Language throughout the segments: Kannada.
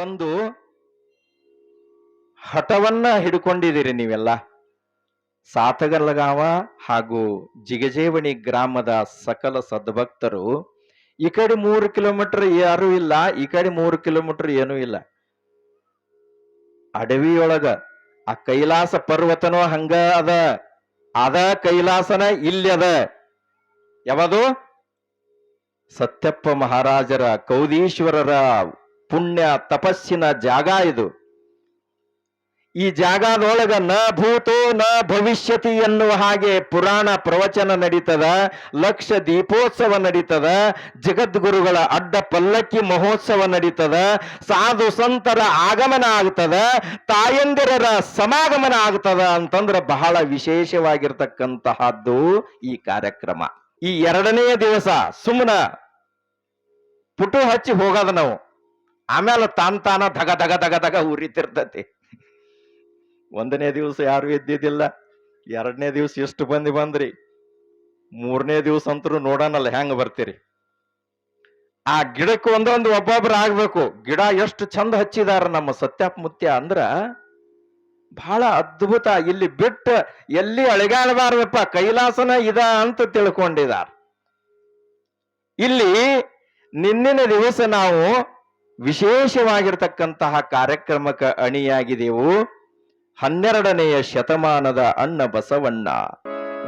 ಒಂದು ಹಠವನ್ನ ಹಿಡ್ಕೊಂಡಿದ್ದೀರಿ ನೀವೆಲ್ಲ. ಸಾತಗಲ್ಲಗಾವ ಹಾಗೂ ಜಿಗಜೇವಣಿ ಗ್ರಾಮದ ಸಕಲ ಸದ್ಭಕ್ತರು, ಈ ಕಡೆ ಮೂರು ಕಿಲೋಮೀಟರ್ ಯಾರು ಇಲ್ಲ, ಈ ಕಡೆ ಮೂರು ಕಿಲೋಮೀಟರ್ ಏನೂ ಇಲ್ಲ. ಅಡವಿಯೊಳಗ ಆ ಕೈಲಾಸ ಪರ್ವತನೋ ಹಂಗ ಅದ ಅದ ಕೈಲಾಸನ ಇಲ್ಲಿ ಅದ. ಯಾವುದು? ಸತ್ಯಪ್ಪ ಮಹಾರಾಜರ, ಕೌದೀಶ್ವರರ ಪುಣ್ಯ ತಪಸ್ಸಿನ ಜಾಗ ಇದು. ಈ ಜಾಗದೊಳಗ ನ ಭೂತೋ ನ ಭವಿಷ್ಯತಿ ಎನ್ನುವ ಹಾಗೆ ಪುರಾಣ ಪ್ರವಚನ ನಡೀತದ, ಲಕ್ಷ ದೀಪೋತ್ಸವ ನಡೀತದ, ಜಗದ್ಗುರುಗಳ ಅಡ್ಡ ಪಲ್ಲಕ್ಕಿ ಮಹೋತ್ಸವ ನಡೀತದ, ಸಾಧು ಸಂತರ ಆಗಮನ ಆಗ್ತದ, ತಾಯಂದಿರರ ಸಮಾಗಮನ ಆಗ್ತದ ಅಂತಂದ್ರೆ ಬಹಳ ವಿಶೇಷವಾಗಿರ್ತಕ್ಕಂತಹದ್ದು ಈ ಕಾರ್ಯಕ್ರಮ. ಈ ಎರಡನೆಯ ದಿವಸ ಸುಮ್ಮನ ಪುಟು ಹಚ್ಚಿ ಹೋಗದ ನಾವು. ಆಮೇಲೆ ತಾನ್ ತಾನ ಧಗ ಧಗ ಧಗ ಧಗ ಉರಿತಿರ್ತತಿ. ಒಂದನೇ ದಿವಸ ಯಾರು ಎದ್ದಿದ್ದಿಲ್ಲ, ಎರಡನೇ ದಿವಸ ಎಷ್ಟು ಬಂದಿ ಬಂದ್ರಿ, ಮೂರನೇ ದಿವಸ ಅಂತರೂ ನೋಡೋಣಲ್ಲ ಹೆಂಗ ಬರ್ತೀರಿ. ಆ ಗಿಡಕ್ಕೆ ಒಂದೊಂದು ಒಬ್ಬೊಬ್ರು ಆಗ್ಬೇಕು, ಗಿಡ ಎಷ್ಟು ಚಂದ ಹಚ್ಚಿದಾರ ನಮ್ಮ ಸತ್ಯಾಪ್ ಮುತ್ಯ ಅಂದ್ರ ಬಹಳ ಅದ್ಭುತ, ಇಲ್ಲಿ ಬಿಟ್ಟು ಎಲ್ಲಿ ಅಳಿಗಾಡಬಾರ್ದಪ್ಪ, ಕೈಲಾಸನ ಇದ ಅಂತ ತಿಳ್ಕೊಂಡಿದಾರ. ಇಲ್ಲಿ ನಿನ್ನಿನ ದಿವಸ ನಾವು ವಿಶೇಷವಾಗಿರ್ತಕ್ಕಂತಹ ಕಾರ್ಯಕ್ರಮಕ್ಕೆ ಅಣಿಯಾಗಿದೆವು. ಹನ್ನೆರಡನೆಯ ಶತಮಾನದ ಅಣ್ಣ ಬಸವಣ್ಣ.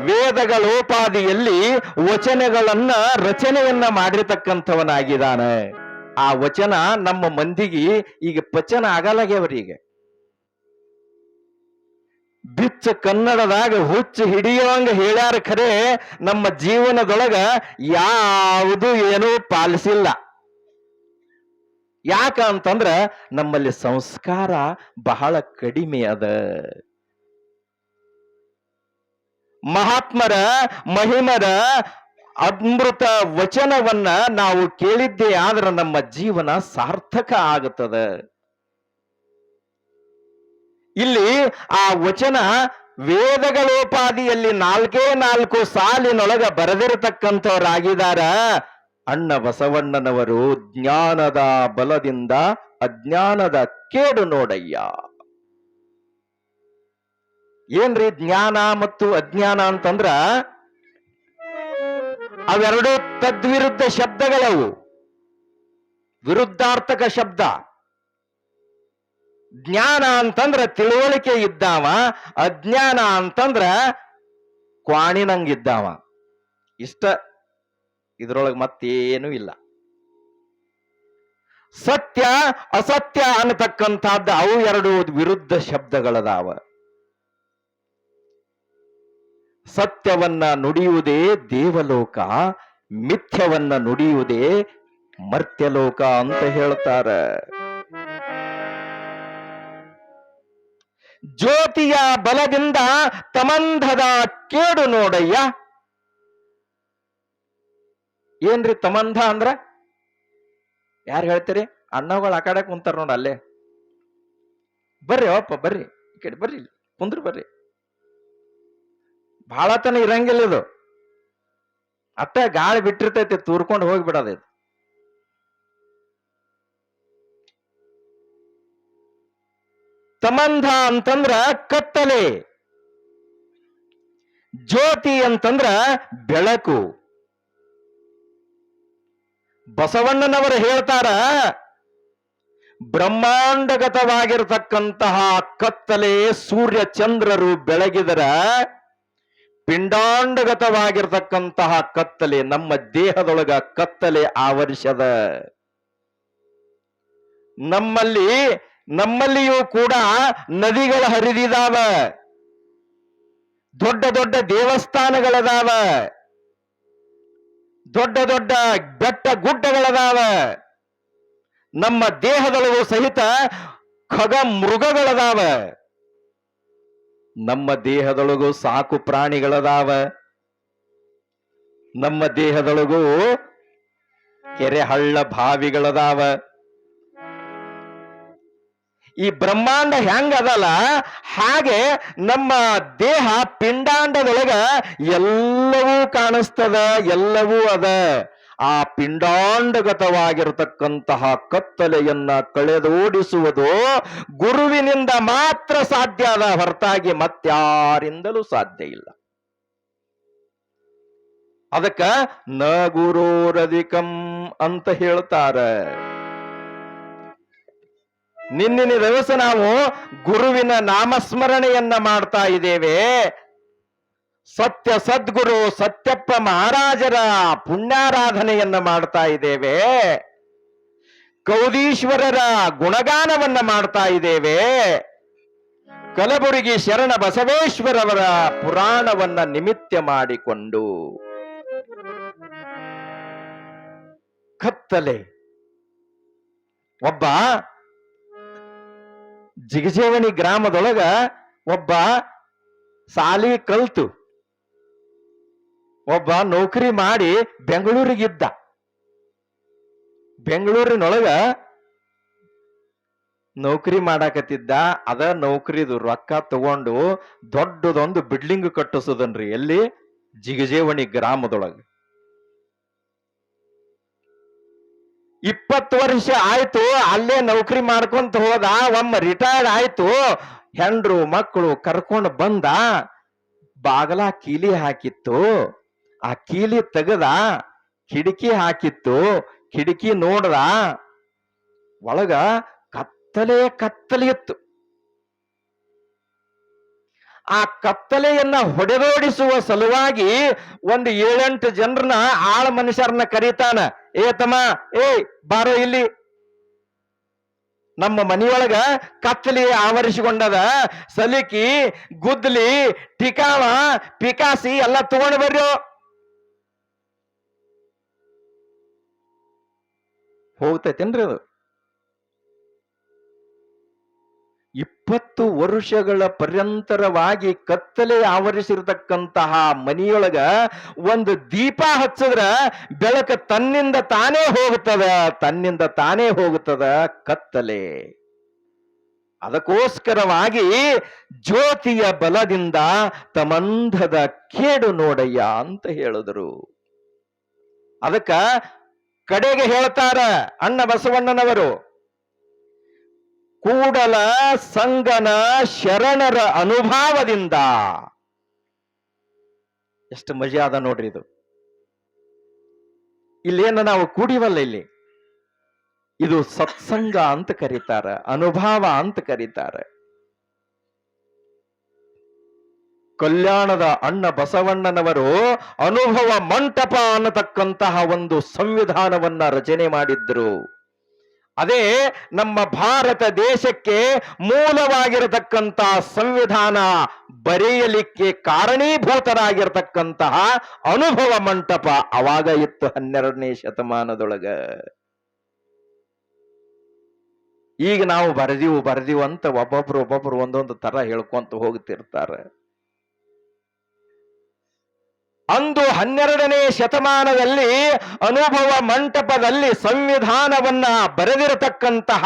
ವೇದಗಳೋಪಾದಿಯಲ್ಲಿ ವಚನಗಳನ್ನ ರಚನೆಯನ್ನ ಮಾಡಿರ್ತಕ್ಕಂಥವನಾಗಿದ್ದಾನೆ. ಆ ವಚನ ನಮ್ಮ ಮಂದಿಗೆ ಈಗ ಪಚನ ಆಗಲಾಗ್ಯವರಿಗೆ ಬಿಚ್ಚ ಕನ್ನಡದಾಗ ಹುಚ್ಚು ಹಿಡಿಯುವಂಗ ಹೇಳ್ಯಾರ ಖರೆ, ನಮ್ಮ ಜೀವನದೊಳಗ ಯಾವುದು ಏನೂ ಪಾಲಿಸಿಲ್ಲ. ಯಾಕ ಅಂತಂದ್ರ ನಮ್ಮಲ್ಲಿ ಸಂಸ್ಕಾರ ಬಹಳ ಕಡಿಮೆ ಅದ. ಮಹಾತ್ಮರ, ಮಹಿಮರ ಅಮೃತ ವಚನವನ್ನ ನಾವು ಕೇಳಿದ್ದೇ ಆದ್ರೆ ನಮ್ಮ ಜೀವನ ಸಾರ್ಥಕ ಆಗುತ್ತದ. ಇಲ್ಲಿ ಆ ವಚನ ವೇದಗಳೋಪಾದಿಯಲ್ಲಿ ನಾಲ್ಕೇ ನಾಲ್ಕು ಸಾಲಿನೊಳಗ ಬರೆದಿರತಕ್ಕಂಥವ್ರಾಗಿದಾರ ಅಣ್ಣ ಬಸವಣ್ಣನವರು ಜ್ಞಾನದ ಬಲದಿಂದ ಅಜ್ಞಾನದ ಕೇಡು ನೋಡಯ್ಯ. ಏನ್ರಿ ಜ್ಞಾನ ಮತ್ತು ಅಜ್ಞಾನ ಅಂತಂದ್ರ ಅವೆರಡೂ ತದ್ವಿರುದ್ಧ ಶಬ್ದಗಳವು. ವಿರುದ್ಧಾರ್ಥಕ ಶಬ್ದ. ಜ್ಞಾನ ಅಂತಂದ್ರ ತಿಳುವಳಿಕೆ ಇದ್ದಾವ, ಅಜ್ಞಾನ ಅಂತಂದ್ರ ಕ್ವಾಣಿನಂಗಿದ್ದಾವ ಇಷ್ಟ ಇದ್ರೊಳಗೆ ಮತ್ತೇನೂ ಇಲ್ಲ. ಸತ್ಯ, ಅಸತ್ಯ ಅನ್ನತಕ್ಕಂಥದ್ದು ಅವು ಎರಡು ವಿರುದ್ಧ ಶಬ್ದಗಳದಾವ. ಸತ್ಯವನ್ನ ನುಡಿಯುವುದೇ ದೇವಲೋಕ, ಮಿಥ್ಯವನ್ನ ನುಡಿಯುವುದೇ ಮರ್ತ್ಯಲೋಕ ಅಂತ ಹೇಳ್ತಾರ. ಜ್ಯೋತಿಯ ಬಲದಿಂದ ತಮಂಧದ ಕೇಡು ನೋಡಯ್ಯ ಏನ್ರಿ ತಮಂಧ ಅಂದ್ರ? ಯಾರು ಹೇಳ್ತೀರಿ? ಅಣ್ಣಗಳು ಆಕಾಡಕ್ ಕಡೆ ಕುಂತಾರ ನೋಡ ಅಲ್ಲೇ. ಬರ್ರಿ ಅಪ್ಪ, ಬರ್ರಿ. ಕೇಳಿ ಬರ್ರಿ ಕುಂದ್ರು ಕುಂದ್ರ ಬರ್ರಿ. ಬಹಳ ತನ ಇರಂಗಿಲ್ಲ ಇದು. ಅಟ್ಟ ಗಾಳಿ ಬಿಟ್ಟಿರ್ತೈತಿ, ತೂರ್ಕೊಂಡು ಹೋಗ್ಬಿಡೋದು ಇದು. ತಮಂಧ ಅಂತಂದ್ರ ಕತ್ತಲೆ. ಜ್ಯೋತಿ ಅಂತಂದ್ರ ಬೆಳಕು. ಬಸವಣ್ಣನವರು ಹೇಳ್ತಾರ, ಬ್ರಹ್ಮಾಂಡಗತವಾಗಿರತಕ್ಕಂತಹ ಕತ್ತಲೆ ಸೂರ್ಯ ಚಂದ್ರರು ಬೆಳಗಿದರ ಪಿಂಡಾಂಡಗತವಾಗಿರ್ತಕ್ಕಂತಹ ಕತ್ತಲೆ, ನಮ್ಮ ದೇಹದೊಳಗ ಕತ್ತಲೆ ಆವರಿಸದ. ನಮ್ಮಲ್ಲಿ, ನಮ್ಮಲ್ಲಿಯೂ ಕೂಡ ನದಿಗಳು ಹರಿದಿದಾವ, ದೊಡ್ಡ ದೊಡ್ಡ ದೇವಸ್ಥಾನಗಳದಾವ. ದೊಡ್ಡ ದೊಡ್ಡ ಬೆಟ್ಟ ಗುಡ್ಡಗಳದಾವ. ನಮ್ಮ ದೇಹದೊಳಗು ಸಹಿತ ಖಗ ಮೃಗಗಳದಾವ. ನಮ್ಮ ದೇಹದೊಳಗೂ ಸಾಕು ಪ್ರಾಣಿಗಳದಾವ. ನಮ್ಮ ದೇಹದೊಳಗೂ ಕೆರೆ ಹಳ್ಳ ಬಾವಿಗಳದಾವ. ಈ ಬ್ರಹ್ಮಾಂಡ ಹೆಂಗ ಅದಲ್ಲ? ಹಾಗೆ ನಮ್ಮ ದೇಹ ಪಿಂಡಾಂಡದೊಳಗ ಎಲ್ಲವೂ ಕಾಣಿಸ್ತದ, ಎಲ್ಲವೂ ಅದ. ಆ ಪಿಂಡಾಂಡಗತವಾಗಿರತಕ್ಕಂತಹ ಕತ್ತಲೆಯನ್ನ ಕಳೆದೋಡಿಸುವುದು ಗುರುವಿನಿಂದ ಮಾತ್ರ ಸಾಧ್ಯ ಅದ. ಹೊರತಾಗಿ ಮತ್ಯಾರಿಂದಲೂ ಸಾಧ್ಯ ಇಲ್ಲ. ಅದಕ್ಕ ನ ಗುರೋರಧಿಕಂ ಅಂತ ಹೇಳ್ತಾರ. ನಿನ್ನಿನ ದಿವಸ ನಾವು ಗುರುವಿನ ನಾಮಸ್ಮರಣೆಯನ್ನ ಮಾಡ್ತಾ ಇದ್ದೇವೆ. ಸತ್ಯ ಸದ್ಗುರು ಸತ್ಯಪ್ಪ ಮಹಾರಾಜರ ಪುಣ್ಯಾರಾಧನೆಯನ್ನ ಮಾಡ್ತಾ ಇದ್ದೇವೆ. ಕೌದೀಶ್ವರರ ಗುಣಗಾನವನ್ನ ಮಾಡ್ತಾ ಇದ್ದೇವೆ. ಕಲಬುರಗಿ ಶರಣ ಬಸವೇಶ್ವರವರ ಪುರಾಣವನ್ನ ನಿಮಿತ್ತ ಮಾಡಿಕೊಂಡು ಕತ್ತಲೆ. ಒಬ್ಬ ಜಿಗಜೇವಣಿ ಗ್ರಾಮದೊಳಗ ಒಬ್ಬ ಸಾಲಿ ಕಲ್ತು. ಒಬ್ಬ ನೌಕರಿ ಮಾಡಿ ಬೆಂಗಳೂರಿಗಿದ್ದ. ಬೆಂಗಳೂರಿನೊಳಗ ನೌಕರಿ ಮಾಡಾಕತ್ತಿದ್ದ. ಅದ ನೌಕರಿದು ರೊಕ್ಕ ತಗೊಂಡು ದೊಡ್ಡದೊಂದು ಬಿಲ್ಡಿಂಗ್ ಕಟ್ಟಿಸೋದನ್ರಿ. ಎಲ್ಲಿ? ಜಿಗಜೇವಣಿ ಗ್ರಾಮದೊಳಗ. ಇಪ್ಪತ್ತು ವರ್ಷ ಆಯ್ತು, ಅಲ್ಲೇ ನೌಕರಿ ಮಾಡ್ಕೊಂತ ಹೋದ, ಒಮ್ಮ ರಿಟೈರ್ಡ್ ಆಯ್ತು. ಹೆಂಡ್ರು, ಮಕ್ಕಳು ಕರ್ಕೊಂಡು ಬಂದ, ಬಾಗಲ ಕೀಲಿ ಹಾಕಿತ್ತು. ಆ ಕೀಲಿ ತೆಗದ, ಕಿಟಕಿ ಹಾಕಿತ್ತು. ಕಿಟಕಿ ನೋಡ್ದ, ಒಳಗ ಕತ್ತಲೆ ಕತ್ತಲೆ ಇತ್ತು ಆ ಕತ್ತಲೆಯನ್ನ ಹೊಡೆದೋಡಿಸುವ ಸಲುವಾಗಿ ಒಂದು ಏಳೆಂಟು ಜನರನ್ನ ಆಳ ಮನುಷ್ಯರನ್ನ ಕರೀತಾನ. ಏ ತಮ್ಮ, ಏ ಬಾರೋ ಇಲ್ಲಿ. ನಮ್ಮ ಮನೆಯೊಳಗ ಕತ್ತಲಿ ಆವರಿಸಿಕೊಂಡದ ಸಲಿಕಿ, ಗುದ್ಲಿ, ಟಿಕಾವ, ಪಿಕಾಸಿ ಎಲ್ಲ ತಗೊಂಡು ಬರ್ರಿ ಹೋಗ್ತೈತೇನ್ರಿ ಅದು? ಇಪ್ಪತ್ತು ವರ್ಷಗಳ ಪರ್ಯಂತರವಾಗಿ ಕತ್ತಲೆ ಆವರಿಸಿರತಕ್ಕಂತಹ ಮನಿಯೊಳಗ ಒಂದು ದೀಪ ಹಚ್ಚಿದ್ರ ಬೆಳಕ ತನ್ನಿಂದ ತಾನೇ ಹೋಗುತ್ತದ, ತನ್ನಿಂದ ತಾನೇ ಹೋಗುತ್ತದ ಕತ್ತಲೆ. ಅದಕ್ಕೋಸ್ಕರವಾಗಿ ಜ್ಯೋತಿಯ ಬಲದಿಂದ ತಮಂಧದ ಕೇಡು ನೋಡಯ್ಯ ಅಂತ ಹೇಳಿದರು. ಅದಕ್ಕ ಕಡೆಗೆ ಹೇಳ್ತಾರ ಅಣ್ಣ ಬಸವಣ್ಣನವರು ಕೂಡಲ ಸಂಗನ ಶರಣರ ಅನುಭಾವದಿಂದ. ಎಷ್ಟು ಮಜಾದ ನೋಡ್ರಿ ಇದು. ಇಲ್ಲೇನ ನಾವು ಕೂಡಿವಲ್ಲ ಇಲ್ಲಿ. ಇದು ಸತ್ಸಂಗ ಅಂತ ಕರೀತಾರೆ, ಅನುಭಾವ ಅಂತ ಕರೀತಾರೆ. ಕಲ್ಯಾಣದ ಅಣ್ಣ ಬಸವಣ್ಣನವರು ಅನುಭವ ಮಂಟಪ ಅನ್ನತಕ್ಕಂತಹ ಒಂದು ಸಂವಿಧಾನವನ್ನ ರಚನೆ ಮಾಡಿದ್ರು. ಅದೇ ನಮ್ಮ ಭಾರತ ದೇಶಕ್ಕೆ ಮೂಲವಾಗಿರತಕ್ಕಂತಹ ಸಂವಿಧಾನ ಬರೆಯಲಿಕ್ಕೆ ಕಾರಣೀಭೂತರಾಗಿರ್ತಕ್ಕಂತಹ ಅನುಭವ ಮಂಟಪ ಅವಾಗ ಇತ್ತು ಹನ್ನೆರಡನೇ ಶತಮಾನದೊಳಗ. ಈಗ ನಾವು ಬರೆದಿವು ಬರೆದಿವು ಅಂತ ಒಬ್ಬೊಬ್ರು ಒಬ್ಬೊಬ್ರು ಒಂದೊಂದು ತರ ಹೇಳ್ಕೊಂತ ಹೋಗ್ತಿರ್ತಾರೆ. ಅಂದು ಹನ್ನೆರಡನೇ ಶತಮಾನದಲ್ಲಿ ಅನುಭವ ಮಂಟಪದಲ್ಲಿ ಸಂವಿಧಾನವನ್ನ ಬರೆದಿರತಕ್ಕಂತಹ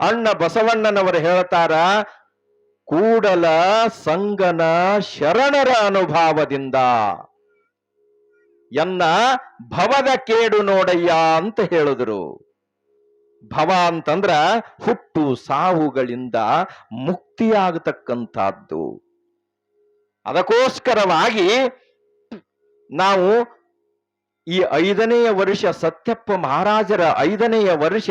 ಅಣ್ಣ ಬಸವಣ್ಣನವರು ಹೇಳ್ತಾರ, ಕೂಡಲ ಸಂಗನ ಶರಣರ ಅನುಭಾವದಿಂದ. ಎನ್ನ ಭವದ ಕೇಡು ನೋಡಯ್ಯ ಅಂತ ಹೇಳಿದ್ರು. ಭವ ಅಂತಂದ್ರ ಹುಟ್ಟು ಸಾವುಗಳಿಂದ ಮುಕ್ತಿಯಾಗತಕ್ಕಂಥದ್ದು. ಅದಕ್ಕೋಸ್ಕರವಾಗಿ ನಾವು ಈ ಐದನೆಯ ವರ್ಷ ಸತ್ಯಪ್ಪ ಮಹಾರಾಜರ ಐದನೆಯ ವರ್ಷ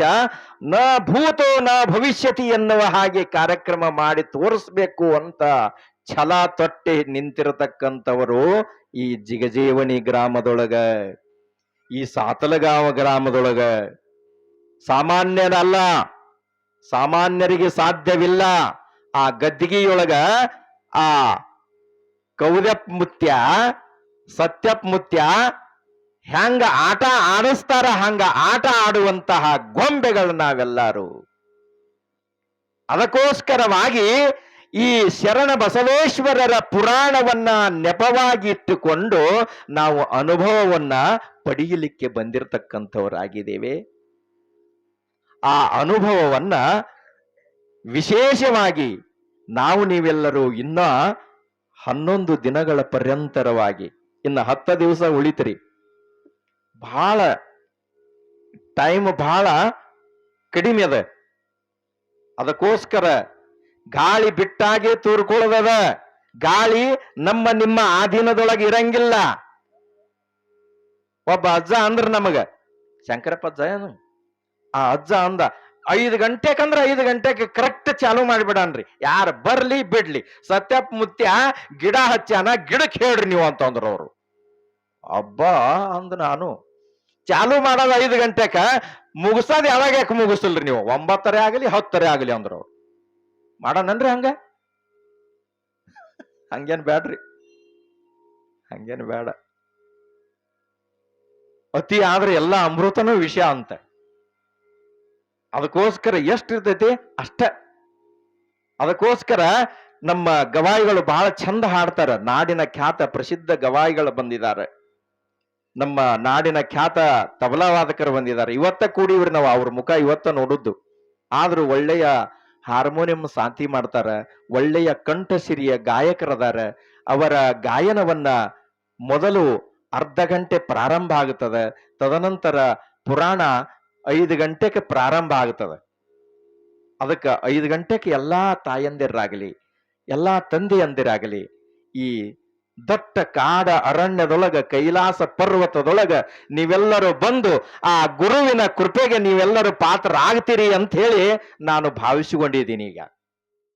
ನ ಭೂತೋ ನ ಭವಿಷ್ಯತಿ ಎನ್ನುವ ಹಾಗೆ ಕಾರ್ಯಕ್ರಮ ಮಾಡಿ ತೋರಿಸ್ಬೇಕು ಅಂತ ಛಲ ತೊಟ್ಟೆ ನಿಂತಿರತಕ್ಕಂಥವರು ಈ ಜಿಗಜೇವಣಿ ಗ್ರಾಮದೊಳಗ, ಈ ಸಾತಲಗಾವ ಗ್ರಾಮದೊಳಗ. ಸಾಮಾನ್ಯರಲ್ಲ ಸಾಮಾನ್ಯರಿಗೆ ಸಾಧ್ಯವಿಲ್ಲ. ಆ ಗದ್ದಿಗೆಯೊಳಗ ಆ ಕೌದಪ್ ಮುತ್ಯ ಸತ್ಯಪ್ ಮುತ್ಯ ಆಟ ಆಡಿಸ್ತಾರ, ಹಂಗ ಆಟ ಆಡುವಂತಹ ಗೊಂಬೆಗಳು ನಾವೆಲ್ಲರೂ. ಅದಕ್ಕೋಸ್ಕರವಾಗಿ ಈ ಶರಣ ಬಸವೇಶ್ವರರ ಪುರಾಣವನ್ನ ನೆಪವಾಗಿ ಇಟ್ಟುಕೊಂಡು ನಾವು ಅನುಭವವನ್ನ ಪಡೆಯಲಿಕ್ಕೆ ಬಂದಿರತಕ್ಕಂಥವರಾಗಿದ್ದೇವೆ. ಆ ಅನುಭವವನ್ನ ವಿಶೇಷವಾಗಿ ನಾವು ನೀವೆಲ್ಲರೂ ಇನ್ನ ಹನ್ನೊಂದು ದಿನಗಳ ಪರ್ಯಂತರವಾಗಿ ಇನ್ನು ಹತ್ತ ದಿವಸ ಉಳಿತ್ರಿ. ಬಹಳ ಟೈಮ್ ಬಹಳ ಕಡಿಮೆ ಅದ. ಅದಕ್ಕೋಸ್ಕರ ಗಾಳಿ ಬಿಟ್ಟಾಗೆ ತೂರ್ಕೊಳ್ಳೋದದ. ಗಾಳಿ ನಮ್ಮ ನಿಮ್ಮ ಆಧೀನದೊಳಗೆ ಇರಂಗಿಲ್ಲ. ಒಬ್ಬ ಅಜ್ಜ ಅಂದ್ರ ನಮಗ, ಶಂಕರಪ್ಪ ಅಜ್ಜ ಏನು? ಆ ಅಜ್ಜ ಅಂದ ಐದು ಗಂಟೆಕಂದ್ರ ಐದು ಗಂಟೆಗೆ ಕರೆಕ್ಟ್ ಚಾಲು ಮಾಡಿಬಿಡನ್ರಿ. ಯಾರು ಬರ್ಲಿ, ಬಿಡ್ಲಿ. ಸತ್ಯಪ್ಪ ಮುತ್ಯ ಗಿಡ ಹಚ್ಚಾನ ಗಿಡಕ್ಕೆ ಹೇಳ್ರಿ ನೀವು ಅಂತಂದ್ರ ಅವರು. ಅಬ್ಬಾ, ಅಂದ ನಾನು. ಚಾಲು ಮಾಡೋದು ಐದು ಗಂಟೆಕ, ಮುಗಿಸೋದು ಯಾವಾಗ ಯಾಕೆ ಮುಗಿಸಲ್ರಿ ನೀವು? ಒಂಬತ್ತರೆ ಆಗಲಿ, ಹತ್ತರೆ ಆಗಲಿ ಅಂದ್ರ ಅವ್ರು. ಮಾಡೋಣನ್ರಿ ಹಂಗ? ಹಂಗೇನ್ ಬ್ಯಾಡ್ರಿ. ಹಂಗೇನ್ ಬೇಡ ಅತಿ ಆದ್ರೆ ಎಲ್ಲ ಅಮೃತನೂ ವಿಷಯ ಅಂತ. ಅದಕ್ಕೋಸ್ಕರ ಎಷ್ಟಿರ್ತೈತಿ? ಅಷ್ಟ. ಅದಕ್ಕೋಸ್ಕರ ನಮ್ಮ ಗವಾಯಿಗಳು ಬಹಳ ಚಂದ ಹಾಡ್ತಾರ. ನಾಡಿನ ಖ್ಯಾತ ಪ್ರಸಿದ್ಧ ಗವಾಯಿಗಳು ಬಂದಿದ್ದಾರೆ. ನಮ್ಮ ನಾಡಿನ ಖ್ಯಾತ ತಬಲಾವಾದಕರು ಬಂದಿದ್ದಾರೆ. ಇವತ್ತ ಕೂಡಿವ್ರಿ ನಾವು ಅವ್ರ ಮುಖ ಇವತ್ತ ನೋಡುದ್ದು. ಆದ್ರೂ ಒಳ್ಳೆಯ ಹಾರ್ಮೋನಿಯಂ ಶಾಂತಿ ಮಾಡ್ತಾರ. ಒಳ್ಳೆಯ ಕಂಠಸಿರಿಯ ಗಾಯಕರದಾರ. ಅವರ ಗಾಯನವನ್ನ ಮೊದಲು ಅರ್ಧ ಗಂಟೆ ಪ್ರಾರಂಭ ಆಗುತ್ತದೆ. ತದನಂತರ ಪುರಾಣ ಐದು ಗಂಟೆಗೆ ಪ್ರಾರಂಭ ಆಗ್ತದೆ. ಅದಕ್ಕೆ ಐದು ಗಂಟೆಗೆ ಎಲ್ಲಾ ತಾಯಂದಿರಾಗಲಿ, ಎಲ್ಲಾ ತಂದೆಯಂದಿರಾಗಲಿ, ಈ ದಟ್ಟ ಕಾಡ ಅರಣ್ಯದೊಳಗ, ಕೈಲಾಸ ಪರ್ವತದೊಳಗ ನೀವೆಲ್ಲರೂ ಬಂದು ಆ ಗುರುವಿನ ಕೃಪೆಗೆ ನೀವೆಲ್ಲರೂ ಪಾತ್ರರಾಗ್ತೀರಿ ಅಂತ ಹೇಳಿ ನಾನು ಭಾವಿಸಿಕೊಂಡಿದ್ದೀನಿ ಈಗ.